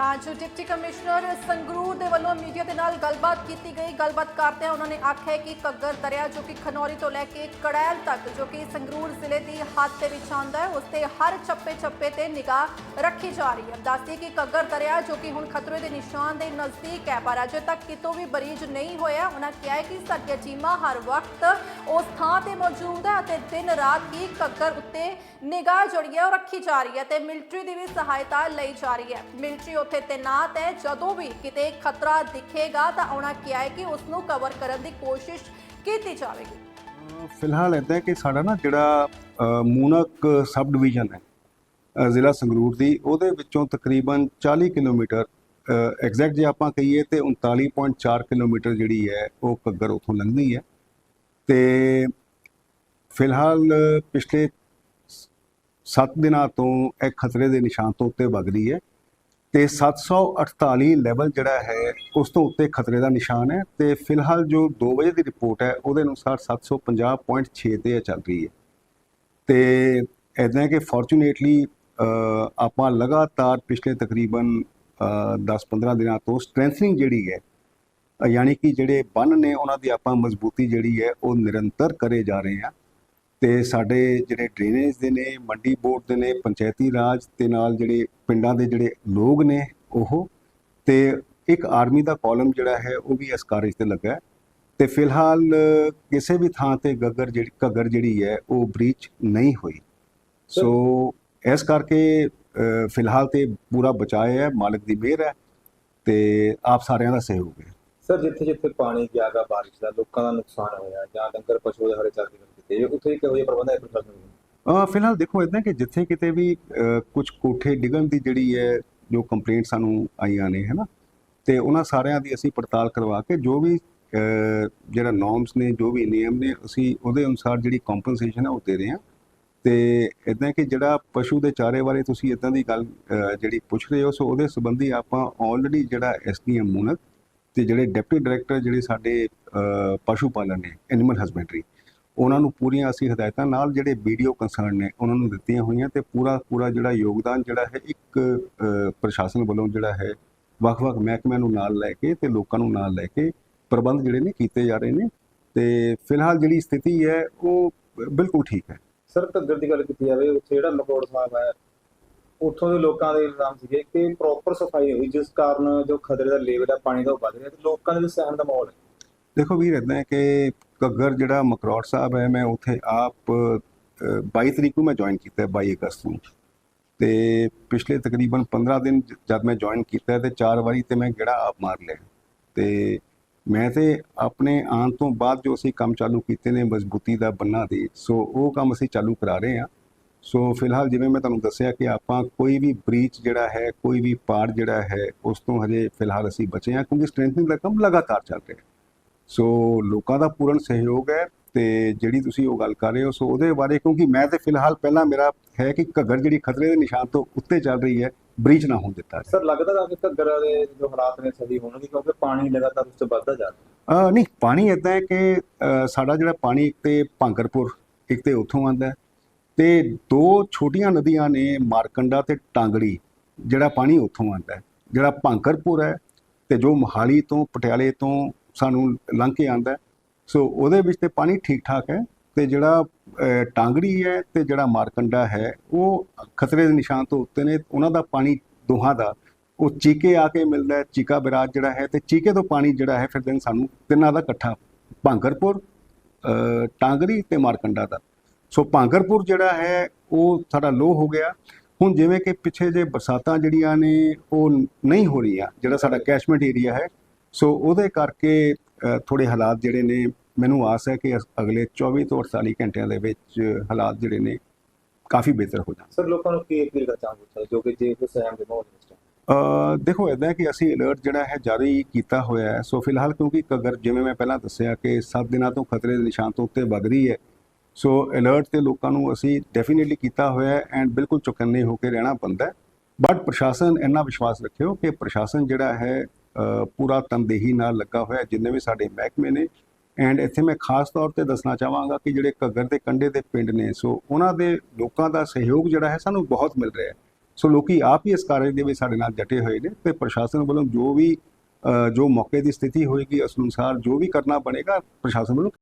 ਤਾਂ ਜੋ deputy commissioner Sangrur ਦੇ ਵੱਲੋਂ ਮੀਡੀਆ ਦੇ ਨਾਲ ਗੱਲਬਾਤ ਕੀਤੀ ਗਈ। ਗੱਲਬਾਤ ਕਰਦਿਆਂ ਉਹਨਾਂ ਨੇ ਆਖਿਆ ਕਿ ਘੱਗਰ ਦਰਿਆ ਜੋ ਕਿ ਖਨੌਰੀ ਤੋਂ ਲੈ ਕੇ ਕੜੈਲ ਤੱਕ ਜੋ ਕਿ ਸੰਗਰੂਰ ਜ਼ਿਲ੍ਹੇ ਦੀ ਹੱਦ ਦੇ ਵਿੱਚ ਆਉਂਦਾ ਹੈ, ਉਸ ਤੇ ਹਰ ਚੱਪੇ ਚੱਪੇ ਤੇ ਨਿਗਾਹ ਰੱਖੀ ਜਾ ਰਹੀ ਹੈ। ਦੱਸਦੀ ਕਿ ਘੱਗਰ ਦਰਿਆ ਜੋ ਕਿ ਹੁਣ ਖਤਰੇ ਦੇ ਨਿਸ਼ਾਨ ਦੇ ਨਜ਼ਦੀਕ ਹੈ, ਪਰ ਅਜੇ ਤੱਕ ਕਿਤੋਂ ਵੀ ਬਰੀਜ ਨਹੀਂ ਹੋਇਆ। ਉਹਨਾਂ ਕਿਹਾ ਹੈ ਕਿ ਸਾਡੀਆਂ ਟੀਮਾਂ ਹਰ ਵਕਤ ਉਸ ਥਾਂ ਤੇ ਮੌਜੂਦ ਹੈ ਅਤੇ ਦਿਨ ਰਾਤ ਹੀ ਘੱਗਰ ਉੱਤੇ ਨਿਗਾਹ ਜਿਹੜੀ ਹੈ ਉਹ ਰੱਖੀ ਜਾ ਰਹੀ ਹੈ ਤੇ ਮਿਲਟਰੀ ਦੀ ਵੀ ਸਹਾਇਤਾ ਲਈ ਜਾ ਰਹੀ ਹੈ। ਮਿਲਟਰੀ ਉੱਥੇ ਤੈਨਾਤ ਹੈ। ਜਦੋਂ ਵੀ ਕਿਤੇ ਖਤਰਾ ਦਿਖੇਗਾ ਤਾਂ ਉਹਨਾਂ ਕਿਹਾ ਹੈ ਕਿ ਉਸ ਨੂੰ ਕਵਰ ਕਰਨ ਦੀ ਕੋਸ਼ਿਸ਼ ਕੀਤੀ ਜਾਵੇਗੀ। ਫਿਲਹਾਲ ਇਦਾਂ ਹੈ ਕਿ ਸਾਡਾ ਨਾ ਜਿਹੜਾ, ਅਹ ਮੂਨਕ ਸਬ ਡਿਵੀਜ਼ਨ ਹੈ ਜ਼ਿਲ੍ਹਾ ਸੰਗਰੂਰ ਦੀ, ਉਹਦੇ ਵਿੱਚੋਂ ਤਕਰੀਬਨ 40 ਕਿਲੋਮੀਟਰ ਐਗਜ਼ੈਕਟ ਜੇ ਆਪਾਂ ਕਹੀਏ ਤੇ 39.4 ਕਿਲੋਮੀਟਰ ਜਿਹੜੀ ਹੈ, ਉਹ ਘੱਗਰ ਉਥੋਂ ਲੰਘਦੀ ਹੈ। ਤੇ ਫਿਲਹਾਲ ਪਿਛਲੇ 7 ਦਿਨਾਂ ਤੋਂ ਇਹ ਖਤਰੇ ਦੇ ਨਿਸ਼ਾਨ ਤੋਂ ਉੱਤੇ ਵਗ ਰਹੀ ਹੈ। ਤੇ 748 ਲੈਵਲ ਜਿਹੜਾ ਹੈ, ਉਸ ਤੋਂ ਉੱਤੇ ਖਤਰੇ ਦਾ ਨਿਸ਼ਾਨ ਹੈ ਤੇ ਫਿਲਹਾਲ ਜੋ 2 ਵਜੇ ਦੀ ਰਿਪੋਰਟ ਹੈ, ਉਹਦੇ ਅਨੁਸਾਰ 750.6 ਤੇ ਚੱਲ ਰਹੀ ਹੈ। ਤੇ ਇਦਾਂ ਕਿ ਫੋਰਚੂਨੇਟਲੀ ਆਪਾਂ ਲਗਾਤਾਰ ਪਿਛਲੇ ਤਕਰੀਬਨ 10-15 ਦਿਨਾਂ ਤੋਂ ਸਟਰੈਂਥਨਿੰਗ ਜਿਹੜੀ ਹੈ, ਯਾਨੀ ਕਿ ਜਿਹੜੇ ਬੰਨ ਨੇ ਉਹਨਾਂ ਦੀ ਆਪਾਂ ਮਜ਼ਬੂਤੀ ਜਿਹੜੀ ਹੈ, ਉਹ ਨਿਰੰਤਰ ਕਰੇ ਜਾ ਰਹੇ ਹਾਂ। ਤੇ ਸਾਡੇ ਜਿਹੜੇ ਡਰੇਨੇਜ ਦੇ ਨੇ ਮੰਡੀ ਬੋਰਡ ਦੇ ਨੇ ਪੰਚਾਇਤੀ ਰਾਜ ਤੇ ਨਾਲ ਜਿਹੜੇ ਪਿੰਡਾਂ ਦੇ ਜਿਹੜੇ ਲੋਕ ਨੇ ਉਹ ਤੇ ਇੱਕ ਆਰਮੀ ਦਾ ਕਾਲਮ ਜਿਹੜਾ ਹੈ ਉਹ ਵੀ ਇਸ ਕਾਰਜ ਤੇ ਲੱਗਾ ਤੇ ਫਿਲਹਾਲ ਕਿਸੇ ਵੀ ਥਾਂ ਤੇ ਗੱਗਰ ਜਿਹੜੀ ਘੱਗਰ ਜਿਹੜੀ ਹੈ ਉਹ ਬ੍ਰੀਚ ਨਹੀਂ ਹੋਈ। ਸੋ ਇਸ ਕਰਕੇ ਫਿਲਹਾਲ ਤੇ ਪੂਰਾ ਬਚਾਅ ਹੈ ਮਾਲਕ ਦੀ ਮਿਹਰ ਹੈ ਤੇ ਆਪ ਸਾਰਿਆਂ ਦਾ ਸਹਿਯੋਗ ਹੈ। ਸਰ ਜਿੱਥੇ ਜਿੱਥੇ ਪਾਣੀ ਗਿਆਗਾ ਬਾਰਿਸ਼ ਦਾ ਲੋਕਾਂ ਦਾ ਨੁਕਸਾਨ ਹੋਇਆ ਜਾਂ ਡੰਗਰ ਪਸ਼ੂ ਦੇ ਹਰੇ ਚੱਲਦੇ ਕਿਤੇ ਉੱਥੇ ਕਿਹੋ ਜਿਹੇ ਪ੍ਰਬੰਧ ਹੈ ਪ੍ਰਸ਼ਾਸਨ ਦੇ ਅ, ਫਿਲਹਾਲ ਦੇਖੋ ਇਦਾਂ ਕਿ ਜਿੱਥੇ ਕਿਤੇ ਵੀ ਕੁਝ ਕੋਠੇ ਡਿੱਗਣ ਦੀ ਜਿਹੜੀ ਹੈ ਜੋ ਕੰਪਲੇਂਟ ਸਾਨੂੰ ਆਈਆਂ ਨੇ ਹੈਨਾ? ਤੇ ਉਹਨਾਂ ਸਾਰਿਆਂ ਦੀ ਅਸੀਂ ਪੜਤਾਲ ਕਰਵਾ ਕੇ ਜੋ ਵੀ ਜਿਹੜਾ ਨੋਰਮਸ ਨੇ ਜੋ ਵੀ ਨਿਯਮ ਨੇ ਅਸੀਂ ਉਹਦੇ ਅਨੁਸਾਰ ਜਿਹੜੀ ਕੰਪਨਸੇਸ਼ਨ ਹੈ ਉਹ ਦੇ ਰਹੇ ਹਾਂ। ਤੇ ਇਦਾਂ ਕਿ ਜਿਹੜਾ ਪਸ਼ੂ ਦੇ ਚਾਰੇ ਬਾਰੇ ਤੁਸੀਂ ਇਦਾਂ ਦੀ ਗੱਲ ਜਿਹੜੀ ਪੁੱਛ ਰਹੇ ਹੋ ਸੋ ਉਹਦੇ ਸੰਬੰਧੀ ਆਪਾਂ ਆਲਰੇਡੀ ਜਿਹੜਾ ਐਸਡੀਐਮ ਮੂਨਕ ਤੇ ਜਿਹੜੇ ਡਿਪਟੀ ਡਾਇਰੈਕਟਰ ਜਿਹੜੇ ਸਾਡੇ ਪਸ਼ੂ ਪਾਲਣ ਨੇ ਐਨੀਮਲ ਹਸਬੈਂਡਰੀ ਉਹਨਾਂ ਨੂੰ ਪੂਰੀਆਂ ਅਸੀਂ ਹਦਾਇਤਾਂ ਨਾਲ ਜਿਹੜੇ ਵੀਡੀਓ ਕੰਸਰਨ ਨੇ ਉਹਨਾਂ ਨੂੰ ਦਿੱਤੀਆਂ ਹੋਈਆਂ ਤੇ ਪੂਰਾ ਪੂਰਾ ਜਿਹੜਾ ਯੋਗਦਾਨ ਜਿਹੜਾ ਹੈ ਇੱਕ ਪ੍ਰਸ਼ਾਸਨ ਵੱਲੋਂ ਜਿਹੜਾ ਹੈ ਵੱਖ-ਵੱਖ ਮਹਿਕਮਿਆਂ ਨੂੰ ਨਾਲ ਲੈ ਕੇ ਤੇ ਲੋਕਾਂ ਨੂੰ ਨਾਲ ਲੈ ਕੇ ਪ੍ਰਬੰਧ ਜਿਹੜੇ ਨੇ ਕੀਤੇ ਜਾ ਰਹੇ ਨੇ ਤੇ ਫਿਲਹਾਲ ਜਿਹੜੀ ਸਥਿਤੀ ਹੈ ਉਹ ਬਿਲਕੁਲ ਠੀਕ ਹੈ। ਸਰ ਘੱਗਰ ਦੀ ਗੱਲ ਕੀਤੀ ਜਾਵੇ ਉੱਥੇ ਜਿਹੜਾ ਮਕੌੜ ਸਾਹਿਬ ਹੈ ਉੱਥੋਂ ਦੇ ਲੋਕਾਂ ਦੇ ਇਲਜ਼ਾਮ ਸੀਗੇ ਕਿ ਪ੍ਰੋਪਰ ਸਫ਼ਾਈ ਹੋਈ ਜਿਸ ਕਾਰਨ ਜੋ ਖਤਰੇ ਦਾ ਲੈਵਲ ਹੈ ਪਾਣੀ ਦਾ ਉਹ ਵੱਧ ਰਿਹਾ ਤੇ ਲੋਕਾਂ ਦੇ ਵਿੱਚ ਸਹਿਮ ਦਾ ਮਾਹੌਲ ਹੈ। ਦੇਖੋ ਵੀਰ ਇਦਾਂ ਹੈ ਕਿ ਘੱਗਰ ਜਿਹੜਾ ਮਕਰੌੜ ਸਾਹਿਬ ਹੈ ਮੈਂ ਉੱਥੇ ਆਪ ਅ, 22 ਤਰੀਕ ਨੂੰ ਮੈਂ ਜੁਆਇਨ ਕੀਤਾ ਹੈ 22 ਅਗਸਤ ਨੂੰ। ਤੇ ਪਿਛਲੇ ਤਕਰੀਬਨ 15 ਦਿਨ ਜਦ ਮੈਂ ਜੁਆਇਨ ਕੀਤਾ ਹੈ ਤੇ ਚਾਰ ਵਾਰੀ ਤੇ ਮੈਂ ਗੇੜਾ ਆਪ ਮਾਰ ਲਿਆ। ਤੇ ਮੈਂ ਤੇ ਆਪਣੇ ਆਉਣ ਤੋਂ ਬਾਅਦ ਜੋ ਅਸੀਂ ਕੰਮ ਚਾਲੂ ਕੀਤੇ ਨੇ ਮਜ਼ਬੂਤੀ ਦਾ ਬੰਨਾ ਦੇ ਸੋ ਉਹ ਕੰਮ ਅਸੀਂ ਚਾਲੂ ਕਰਾ ਰਹੇ ਹਾਂ। ਸੋ ਫਿਲਹਾਲ ਜਿਵੇਂ ਮੈਂ ਤੁਹਾਨੂੰ ਦੱਸਿਆ ਕਿ ਆਪਾਂ ਕੋਈ ਵੀ ਬ੍ਰੀਚ ਜਿਹੜਾ ਹੈ ਕੋਈ ਵੀ ਪਾੜ ਜਿਹੜਾ ਹੈ ਉਸ ਤੋਂ ਹਜੇ ਫਿਲਹਾਲ ਅਸੀਂ ਬਚੇ ਹਾਂ ਕਿਉਂਕਿ ਸਟਰੈਂਥਨਿੰਗ ਦਾ ਕੰਮ ਲਗਾਤਾਰ ਚੱਲ ਰਿਹਾ ਹੈ। ਸੋ ਲੋਕਾਂ ਦਾ ਪੂਰਨ ਸਹਿਯੋਗ ਹੈ ਤੇ ਜਿਹੜੀ ਤੁਸੀਂ ਉਹ ਗੱਲ ਕਰ ਰਹੇ ਹੋ ਸੋ ਉਹਦੇ ਬਾਰੇ ਕਿਉਂਕਿ ਮੈਂ ਤੇ ਫਿਲਹਾਲ ਪਹਿਲਾਂ ਮੇਰਾ ਹੈ ਕਿ ਘੱਗਰ ਜਿਹੜੀ ਖਤਰੇ ਦੇ ਨਿਸ਼ਾਨ ਤੋਂ ਉੱਤੇ ਚੱਲ ਰਹੀ ਹੈ ਬ੍ਰੀਚ ਨਾ ਹੋਣ ਦਿੱਤਾ। ਸਰ ਲੱਗਦਾ ਹੈ ਕਿ ਘੱਗਰ ਦੇ ਜੋ ਹਾਲਾਤ ਨੇ ਸਹੀ ਹੋਣਗੇ ਕਿਉਂਕਿ ਪਾਣੀ ਲਗਾਤਾਰ ਉਸ ਤੋਂ ਵੱਧਦਾ ਜਾ ਰਿਹਾ ਨਹੀਂ ਪਾਣੀ ਇਦਾਂ ਹੈ ਕਿ ਸਾਡਾ ਜਿਹੜਾ ਪਾਣੀ ਇੱਕ ਤੇ ਭਾਂਗਰਪੁਰ ਇੱਕ ਤੇ ਉੱਥੋਂ ਆਉਂਦਾ ਹੈ ਤੇ ਦੋ ਛੋਟੀਆਂ ਨਦੀਆਂ ਨੇ ਮਾਰਕੰਡਾ ਤੇ ਟਾਂਗੜੀ ਜਿਹੜਾ ਪਾਣੀ ਉੱਥੋਂ ਆਉਂਦਾ ਹੈ ਜਿਹੜਾ ਭਾਂਗਰਪੁਰ ਹੈ ਤੇ ਜੋ ਮੋਹਾਲੀ ਤੋਂ ਪਟਿਆਲੇ ਤੋਂ ਸਾਨੂੰ ਲੰਘ ਕੇ ਆਉਂਦਾ ਸੋ ਉਹਦੇ ਵਿੱਚ ਤੇ ਪਾਣੀ ਠੀਕ ਠਾਕ ਹੈ ਤੇ ਜਿਹੜਾ ਟਾਂਗੜੀ ਹੈ ਤੇ ਜਿਹੜਾ ਮਾਰਕੰਡਾ ਹੈ ਉਹ ਖਤਰੇ ਦੇ ਨਿਸ਼ਾਨ ਤੋਂ ਉੱਤੇ ਨੇ। ਉਹਨਾਂ ਦਾ ਪਾਣੀ ਦੋਹਾਂ ਦਾ। ਉਹ ਚੀਕੇ ਆ ਕੇ ਮਿਲਦਾ ਹੈ ਚੀਕਾ ਬਿਰਾਜ ਜਿਹੜਾ ਹੈ ਤੇ ਚੀਕੇ ਤੋਂ ਪਾਣੀ ਜਿਹੜਾ ਹੈ ਫਿਰ ਦਿਨ ਸਾਨੂੰ ਤਿੰਨਾਂ ਦਾ ਇਕੱਠਾ। ਭਾਂਗਰਪੁਰ ਅ, ਟਾਂਗਰੀ ਤੇ ਮਾਰਕੰਡਾ ਦਾ। ਸੋ ਭਾਂਗਰਪੁਰ ਜਿਹੜਾ ਹੈ ਉਹ ਸਾਡਾ ਲੋ ਹੋ ਗਿਆ। ਹੁਣ ਜਿਵੇਂ ਕਿ ਪਿੱਛੇ ਜੇ ਬਰਸਾਤਾਂ ਜਿਹੜੀਆਂ ਨੇ ਉਹ ਨਹੀਂ ਹੋ ਰਹੀਆਂ ਜਿਹੜਾ ਸਾਡਾ ਕੈਸ਼ਮੈਂਟ ਏਰੀਆ ਹੈ ਸੋ ਉਹਦੇ ਕਰਕੇ ਥੋੜੇ ਹਾਲਾਤ ਜਿਹੜੇ ਨੇ ਮੈਨੂੰ ਆਸ ਹੈ ਕਿ ਅਗਲੇ 24 ਤੋਂ 48 ਘੰਟਿਆਂ ਦੇ ਵਿੱਚ ਹਾਲਾਤ ਜਿਹੜੇ ਨੇ ਕਾਫੀ ਬਿਹਤਰ ਹੋ ਜਾਣ ਸਰ ਲੋਕਾਂ ਨੂੰ ਕੀ ਅਪੀਲ ਕਰਨਾ ਚਾਹੁੰਦੇ ਜੋ ਕਿ ਜੇ ਕੋਈ ਸਹਿਮ ਦੇ ਮਾਹੌਲ ਵਿੱਚ ਹੈ। ਅ, ਦੇਖੋ ਇਦਾਂ ਕਿ ਅਸੀਂ ਅਲਰਟ ਜਿਹੜਾ ਹੈ ਜਾਰੀ ਕੀਤਾ ਹੋਇਆ ਹੈ। ਸੋ ਫਿਲਹਾਲ ਕਿਉਂਕਿ ਅਗਰ ਜਿਵੇਂ ਮੈਂ ਪਹਿਲਾਂ ਦੱਸਿਆ ਕਿ 7 ਦਿਨਾਂ ਤੋਂ ਖਤਰੇ ਦੇ ਨਿਸ਼ਾਨ ਤੋਂ ਉੱਤੇ ਵਗ ਰਹੀ ਹੈ ਸੋ ਅਲਰਟ ਤੇ ਲੋਕਾਂ ਨੂੰ ਅਸੀਂ ਡੈਫੀਨਿਟਲੀ ਕੀਤਾ ਹੋਇਆ ਹੈ ਐਂਡ ਬਿਲਕੁਲ ਚੁਕੰਨੇ ਹੋ ਕੇ ਰਹਿਣਾ ਪੈਂਦਾ ਹੈ। ਬਟ ਪ੍ਰਸ਼ਾਸਨ ਇੰਨਾ ਵਿਸ਼ਵਾਸ ਰੱਖਿਓ ਕਿ ਪ੍ਰਸ਼ਾਸਨ ਜਿਹੜਾ ਹੈ ਪੂਰਾ ਤਨਦੇਹੀ ਨਾਲ ਲੱਗਾ ਹੋਇਆ, ਜਿੰਨੇ ਵੀ ਸਾਡੇ ਮਹਿਕਮੇ ਨੇ। ਐਂਡ ਇੱਥੇ ਮੈਂ ਖਾਸ ਤੌਰ ਤੇ ਦੱਸਣਾ ਚਾਹਾਂਗਾ ਕਿ ਜਿਹੜੇ ਘੱਗਰ ਦੇ ਕੰਢੇ ਦੇ ਪਿੰਡ ਨੇ, ਸੋ ਉਹਨਾਂ ਦੇ ਲੋਕਾਂ ਦਾ ਸਹਿਯੋਗ ਜਿਹੜਾ ਹੈ ਸਾਨੂੰ ਬਹੁਤ ਮਿਲ ਰਿਹਾ ਹੈ। ਸੋ ਲੋਕੀ ਆਪ ਹੀ ਇਸ ਕਾਰਜ ਦੇ ਵਿੱਚ ਸਾਡੇ ਨਾਲ ਜਟੇ ਹੋਏ ਨੇ ਤੇ ਪ੍ਰਸ਼ਾਸਨ ਵੱਲੋਂ ਜੋ ਵੀ ਜੋ ਮੌਕੇ ਦੀ ਸਥਿਤੀ ਹੋਏਗੀ, ਉਸ ਅਨੁਸਾਰ ਜੋ ਵੀ ਕਰਨਾ ਬਣੇਗਾ, ਪ੍ਰਸ਼ਾਸਨ ਵੱਲੋਂ